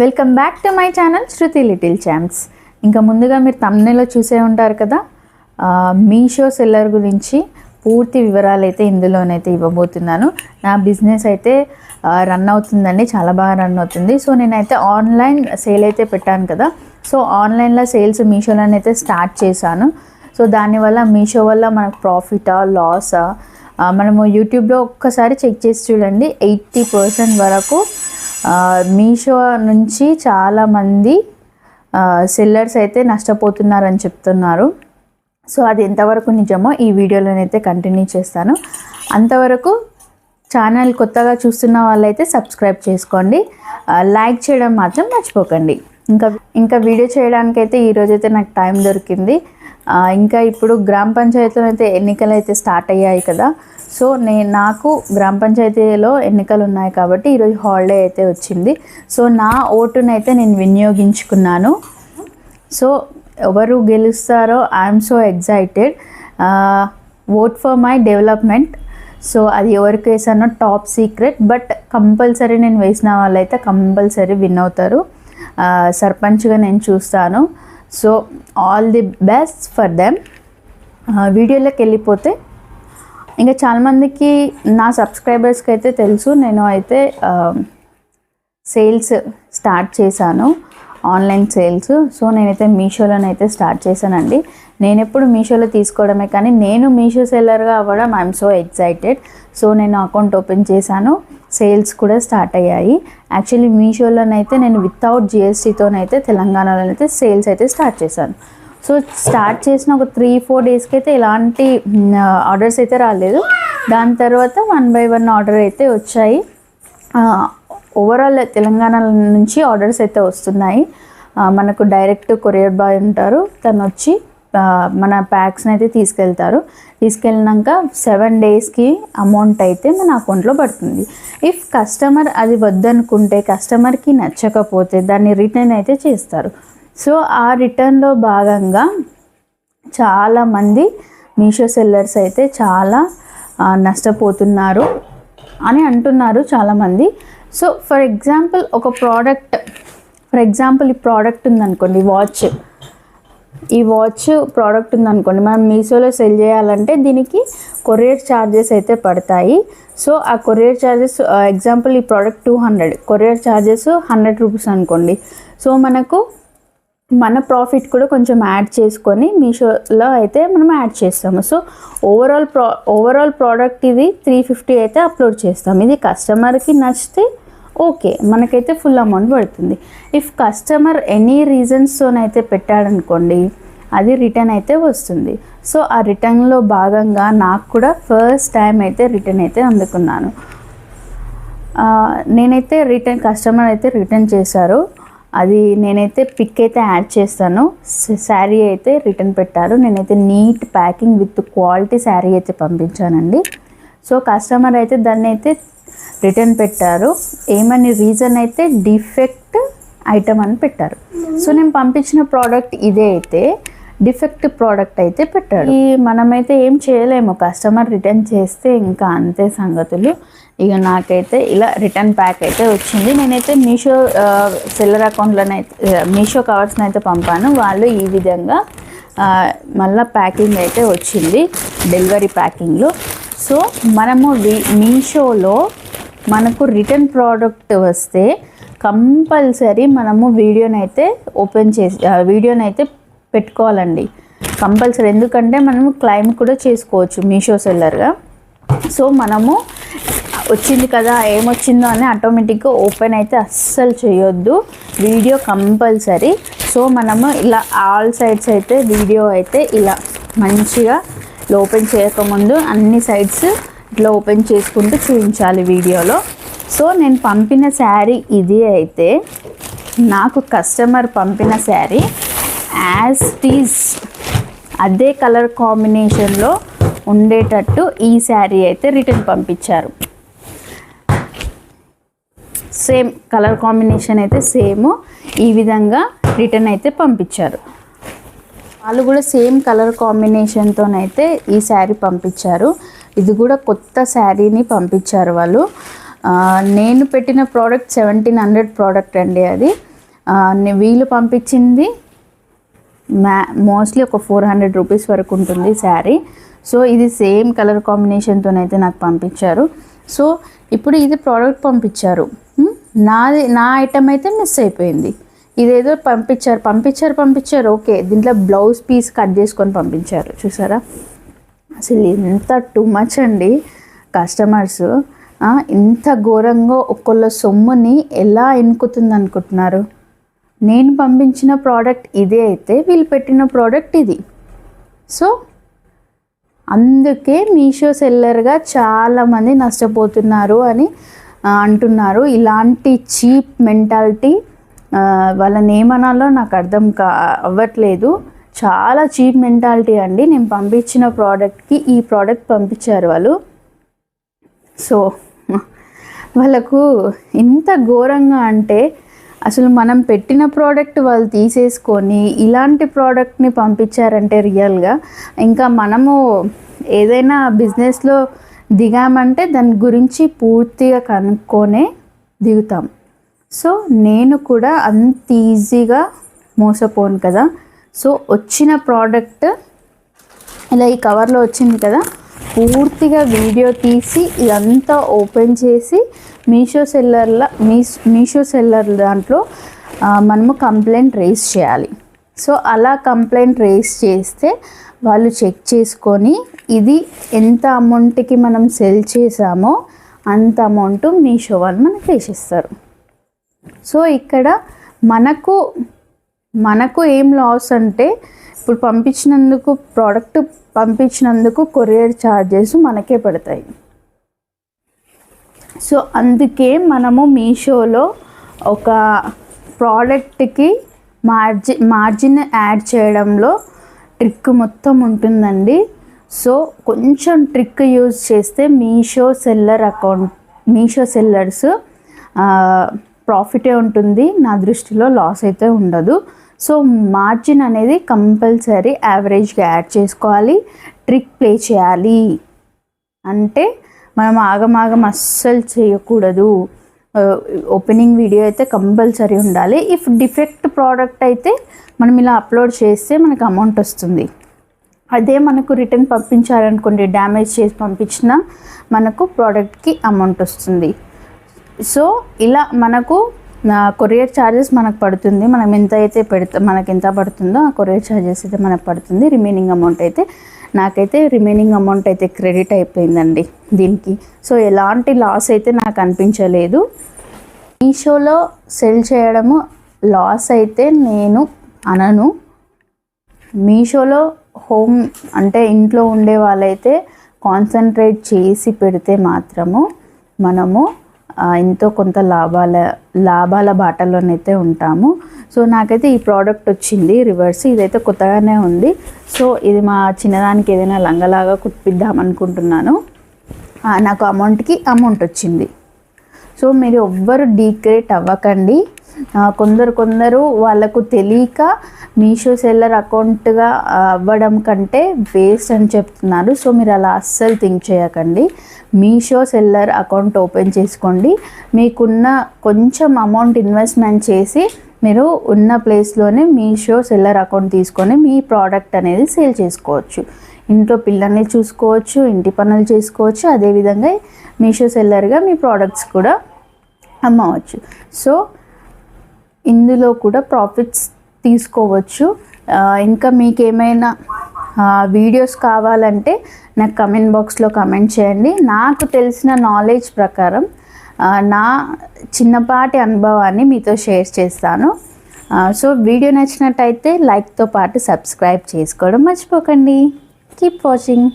Welcome back to my channel Shruti little champs ఇంకా ముందుగా మీరు తమ్నేలో చూసే ఉంటారు కదా మీషో సెల్లర్ గురించి పూర్తి వివరాలు అయితే ఇందులోనైతే ఇవ్వబోతున్నాను. నా బిజినెస్ అయితే రన్ అవుతుందండి చాలా బాగా రన్ అవుతుంది. సో నేనైతే ఆన్లైన్ సేల్ అయితే పెట్టాను కదా సో ఆన్లైన్లో సేల్స్ మీషోలోనైతే స్టార్ట్ చేశాను. సో దానివల్ల మీషో వల్ల మనకు ప్రాఫిటా లాసా మనము యూట్యూబ్లో ఒక్కసారి చెక్ చేసి చూడండి ఎయిటీ పర్సెంట్ వరకు మీషో నుంచి చాలామంది సెల్లర్స్ అయితే నష్టపోతున్నారని చెప్తున్నారు. సో అది ఎంతవరకు నిజమో ఈ వీడియోలోనైతే కంటిన్యూ చేస్తాను. అంతవరకు ఛానల్ కొత్తగా చూస్తున్న వాళ్ళైతే సబ్స్క్రైబ్ చేసుకోండి. లైక్ చేయడం మాత్రం మర్చిపోకండి. ఇంకా ఇంకా వీడియో చేయడానికైతే ఈరోజైతే నాకు టైం దొరికింది. ఇంకా ఇప్పుడు గ్రామ పంచాయతీలో అయితే ఎన్నికలు అయితే స్టార్ట్ అయ్యాయి కదా సో నేను నాకు గ్రామ పంచాయతీలో ఎన్నికలు ఉన్నాయి కాబట్టి ఈరోజు హాలిడే అయితే వచ్చింది. సో నా ఓటునైతే నేను వినియోగించుకున్నాను. సో ఎవరు గెలుస్తారో I'm so excited vote for my development. So అది ఎవరికి వేసానో టాప్ సీక్రెట్ బట్ కంపల్సరీ నేను వేసిన వాళ్ళైతే కంపల్సరీ విన్ అవుతారు. సర్పంచ్గా నేను చూస్తాను. So all the best for them. వీడియోలోకి వెళ్ళిపోతే ఇంకా చాలామందికి నా సబ్స్క్రైబర్స్కి అయితే తెలుసు నేను అయితే సేల్స్ స్టార్ట్ చేశాను ఆన్లైన్ సేల్స్ సో నేనైతే మీషోలోనైతే స్టార్ట్ చేశానండి. నేను ఎప్పుడు మీషోలో తీసుకోవడమే కానీ నేను మీషో సెల్లర్గా అవ్వడం ఐఎమ్ సో ఎక్సైటెడ్ సో నేను అకౌంట్ ఓపెన్ చేశాను సేల్స్ కూడా స్టార్ట్ అయ్యాయి. యాక్చువల్లీ మీషోలోనైతే నేను వితౌట్ జిఎస్టీతోనైతే తెలంగాణలోనైతే సేల్స్ అయితే స్టార్ట్ చేశాను. సో స్టార్ట్ చేసిన ఒక త్రీ ఫోర్ డేస్కి అయితే ఎలాంటి ఆర్డర్స్ అయితే రాలేదు. దాని తర్వాత వన్ బై వన్ ఆర్డర్ అయితే వచ్చాయి. ఓవరాల్ తెలంగాణ నుంచి ఆర్డర్స్ అయితే వస్తున్నాయి. మనకు డైరెక్ట్ కొరియర్ బాయ్ ఉంటారు. తను వచ్చి మన ప్యాక్స్ని అయితే తీసుకెళ్తారు. తీసుకెళ్ళినాక సెవెన్ డేస్కి అమౌంట్ అయితే మన అకౌంట్లో పడుతుంది. ఇఫ్ కస్టమర్ అది వద్దనుకుంటే కస్టమర్కి నచ్చకపోతే దాన్ని రిటర్న్ అయితే చేస్తారు. సో ఆ రిటర్న్లో భాగంగా చాలామంది మీషో సెల్లర్స్ అయితే చాలా నష్టపోతున్నారు అని అంటున్నారు చాలామంది. సో ఫర్ ఎగ్జాంపుల్ ఒక ప్రోడక్ట్ ఫర్ ఎగ్జాంపుల్ ఈ ప్రోడక్ట్ ఉందనుకోండి వాచ్ ఈ వాచ్ ప్రోడక్ట్ ఉందనుకోండి మనం మీషోలో సెల్ చేయాలంటే దీనికి కొరియర్ ఛార్జెస్ అయితే పడతాయి. సో ఆ కొరియర్ ఛార్జెస్ ఎగ్జాంపుల్ ఈ product two hundred courier charges hundred rupees అనుకోండి. సో మనకు మన ప్రాఫిట్ కూడా కొంచెం యాడ్ చేసుకొని మీషోలో అయితే మనం యాడ్ చేస్తాము. సో ఓవరాల్ ప్రా ఓవరాల్ ప్రోడక్ట్ ఇది త్రీ ఫిఫ్టీ అయితే అప్లోడ్ చేస్తాం ఇది కస్టమర్కి నచ్చితే ఓకే మనకైతే ఫుల్ అమౌంట్ పడుతుంది. ఇఫ్ కస్టమర్ ఎనీ రీజన్స్తోనైతే పెట్టాడనుకోండి అది రిటర్న్ అయితే వస్తుంది. సో ఆ రిటర్న్లో భాగంగా నాకు కూడా ఫస్ట్ టైం అయితే రిటర్న్ అయితే అందుకున్నాను. నేనైతే రిటర్న్ కస్టమర్ అయితే రిటర్న్ చేశారు. అది నేనైతే పిక్ అయితే యాడ్ చేస్తాను. శారీ అయితే రిటర్న్ పెట్టారు. నేనైతే neat packing with quality sari అయితే పంపించానండి. సో కస్టమర్ అయితే దాన్ని అయితే రిటర్న్ పెట్టారు. ఏమని రీజన్ అయితే డిఫెక్ట్ ఐటమ్ అని పెట్టారు. సో నేను పంపించిన ప్రోడక్ట్ ఇదే అయితే. డిఫెక్ట్ ప్రోడక్ట్ అయితే పెట్టాడు ఈ మనమైతే ఏం చేయలేము. కస్టమర్ రిటర్న్ చేస్తే ఇంకా అంతే సంగతులు. ఇక నాకైతే ఇలా రిటర్న్ ప్యాక్ అయితే వచ్చింది. నేనైతే మీషో సెల్లర్ అకౌంట్లోనైతే మీషో కవర్స్ని అయితే పంపాను. వాళ్ళు ఈ విధంగా మళ్ళీ ప్యాకింగ్ అయితే వచ్చింది డెలివరీ ప్యాకింగ్లో. సో మనము మీషోలో మనకు రిటర్న్ ప్రోడక్ట్ వస్తే కంపల్సరీ మనము వీడియోనైతే ఓపెన్ చేసి వీడియోనైతే పెట్టుకోవాలండి. కంపల్సరీ ఎందుకంటే మనము క్లైమ్ కూడా చేసుకోవచ్చు మీషో సెల్లర్గా. సో మనము వచ్చింది కదా ఏమొచ్చిందో అని ఆటోమేటిక్గా ఓపెన్ అయితే అస్సలు చేయొద్దు. Video compulsory. సో మనము ఇలా ఆల్ సైడ్స్ అయితే వీడియో అయితే ఇలా మంచిగా ఓపెన్ చేయకముందు అన్ని సైడ్స్ ఇట్లా ఓపెన్ చేసుకుంటూ చూపించాలి వీడియోలో. సో నేను పంపిన శారీ ఇది అయితే నాకు కస్టమర్ పంపిన శారీ యాజ్ టీజ్ అదే కలర్ కాంబినేషన్లో ఉండేటట్టు ఈ శారీ అయితే రిటర్న్ పంపించారు. సేమ్ కలర్ కాంబినేషన్ అయితే సేమ్. ఈ విధంగా రిటర్న్ అయితే పంపించారు. వాళ్ళు కూడా సేమ్ కలర్ కాంబినేషన్తోనైతే ఈ శారీ పంపించారు. ఇది కూడా కొత్త శారీని పంపించారు వాళ్ళు. నేను పెట్టిన ప్రోడక్ట్ సెవెంటీన్ హండ్రెడ్ ప్రోడక్ట్ అండి అది. వీళ్ళు పంపించింది మ్యా మోస్ట్లీ ఒక ఫోర్ హండ్రెడ్ రూపీస్ వరకు ఉంటుంది శారీ. సో ఇది సేమ్ కలర్ కాంబినేషన్తోనైతే నాకు పంపించారు. సో ఇప్పుడు ఇది ప్రోడక్ట్ పంపించారు. నాది నా ఐటమ్ అయితే మిస్ అయిపోయింది. ఇదేదో పంపించారు పంపించారు పంపించారు. ఓకే దీంట్లో బ్లౌజ్ పీస్ కట్ చేసుకొని పంపించారు. చూసారా? అసలు ఎంత టూ మచ్ అండి కస్టమర్స్ ఇంత ఘోరంగా ఒక్కొల్ల సొమ్ముని ఎలా ఎన్నుకుతుంది అనుకుంటున్నారు నేను పంపించిన ప్రోడక్ట్ ఇదే అయితే వీళ్ళు పెట్టిన ప్రోడక్ట్ ఇది. సో అందుకే మీషో సెల్లర్గా చాలామంది నష్టపోతున్నారు అని అంటున్నారు. ఇలాంటి చీప్ మెంటాలిటీ వాళ్ళని ఏమనాలో నాకు అర్థం కా అవ్వట్లేదు. చాలా చీప్ మెంటాలిటీ అండి. నేను పంపించిన ప్రోడక్ట్కి ఈ ప్రోడక్ట్ పంపించారు వాళ్ళు. సో వాళ్ళకు ఎంత ఘోరంగా అంటే అసలు మనం పెట్టిన ప్రోడక్ట్ వాళ్ళు తీసేసుకొని ఇలాంటి ప్రోడక్ట్ని పంపించారంటే రియల్గా. ఇంకా మనము ఏదైనా బిజినెస్లో దిగామంటే దాని గురించి పూర్తిగా కనుక్కొనే దిగుతాం. సో నేను కూడా అంత ఈజీగా మోసపోను కదా. సో వచ్చిన ప్రోడక్ట్ ఇలా ఈ కవర్లో వచ్చింది కదా పూర్తిగా వీడియో తీసి ఇదంతా ఓపెన్ చేసి మీషో సెల్లర్ల మీ మీషో సెల్లర్ దాంట్లో మనము కంప్లైంట్ రేస్ చేయాలి. సో అలా కంప్లైంట్ రేస్ చేస్తే వాళ్ళు చెక్ చేసుకొని ఇది ఎంత అమౌంట్కి మనం సెల్ చేసామో అంత అమౌంట్ మీషో వాళ్ళు మనకి వేసిస్తారు. సో ఇక్కడ మనకు మనకు ఏం లాస్ అంటే ఇప్పుడు పంపించినందుకు ప్రోడక్ట్ పంపించినందుకు కొరియర్ ఛార్జెస్ మనకే పడతాయి. సో అందుకే మనము మీషోలో ఒక ప్రోడక్ట్కి మార్జిన్ మార్జిన్ యాడ్ చేయడంలో ట్రిక్ మొత్తం ఉంటుందండి. సో కొంచెం ట్రిక్ యూజ్ చేస్తే Meesho seller account Meesho sellers ప్రాఫిటే ఉంటుంది. నా దృష్టిలో లాస్ అయితే ఉండదు. సో మార్జిన్ అనేది కంపల్సరీ యావరేజ్గా యాడ్ చేసుకోవాలి. ట్రిక్ ప్లే చేయాలి. అంటే మనం ఆగమాగం అస్సలు చేయకూడదు. ఓపెనింగ్ వీడియో అయితే కంపల్సరీ ఉండాలి. ఇఫ్ డిఫెక్ట్ ప్రోడక్ట్ అయితే మనం ఇలా అప్లోడ్ చేస్తే మనకు అమౌంట్ వస్తుంది. అదే మనకు రిటర్న్ పంపించాలనుకోండి డ్యామేజ్ చేసి పంపించిన మనకు ప్రోడక్ట్కి అమౌంట్ వస్తుంది. సో ఇలా మనకు కొరియర్ ఛార్జెస్ మనకు పడుతుంది. మనం ఎంత అయితే పెడతా మనకి ఎంత పడుతుందో ఆ కొరియర్ ఛార్జెస్ అయితే మనకు పడుతుంది. రిమైనింగ్ అమౌంట్ అయితే నాకైతే రిమైనింగ్ అమౌంట్ అయితే క్రెడిట్ అయిపోయిందండి దీనికి. సో ఎలాంటి లాస్ అయితే నాకు అనిపించలేదు. మీషోలో సెల్ చేయడము లాస్ అయితే నేను అనను. మీషోలో హోమ్ అంటే ఇంట్లో ఉండే వాళ్ళైతే కాన్సన్ట్రేట్ చేసి పెడితే మాత్రము మనము ఎంతో కొంత లాభాల లాభాల బాటలోనైతే ఉంటాము. సో నాకైతే ఈ ప్రోడక్ట్ వచ్చింది రివర్స్. ఇదైతే కొత్తగానే ఉంది. సో ఇది మా చిన్నదానికి ఏదైనా లంగలాగా కుట్టిద్దాం అనుకుంటున్నాను నాకు అమౌంట్కి అమౌంట్ వచ్చింది. సో మీరు ఎవ్వరు డీక్రేట్ అవ్వకండి. కొందరు కొందరు వాళ్ళకు తెలియక మీషో సెల్లర్ అకౌంట్గా అవ్వడం కంటే వేస్ట్ అని చెప్తున్నారు. సో మీరు అలా అస్సలు థింక్ చేయకండి. మీషో సెల్లర్ అకౌంట్ ఓపెన్ చేసుకోండి. మీకున్న కొంచెం అమౌంట్ ఇన్వెస్ట్మెంట్ చేసి మీరు ఉన్న ప్లేస్లోనే మీషో సెల్లర్ అకౌంట్ తీసుకొని మీ ప్రోడక్ట్ అనేది సేల్ చేసుకోవచ్చు. ఇంట్లో పిల్లల్ని చూసుకోవచ్చు ఇంటి పనులు చేసుకోవచ్చు. అదేవిధంగా మీషో సెల్లర్గా మీ ప్రోడక్ట్స్ కూడా అమ్మవచ్చు. సో ఇందులో కూడా ప్రాఫిట్స్ తీసుకోవచ్చు. ఇంకా మీకు ఏమైనా వీడియోస్ కావాలంటే నాకు కమెంట్ బాక్స్లో కమెంట్ చేయండి. నాకు తెలిసిన నాలెడ్జ్ ప్రకారం నా చిన్నపాటి అనుభవాన్ని మీతో షేర్ చేస్తాను. సో వీడియో నచ్చినట్టయితే లైక్తో పాటు సబ్స్క్రైబ్ చేసుకోవడం మర్చిపోకండి. Keep watching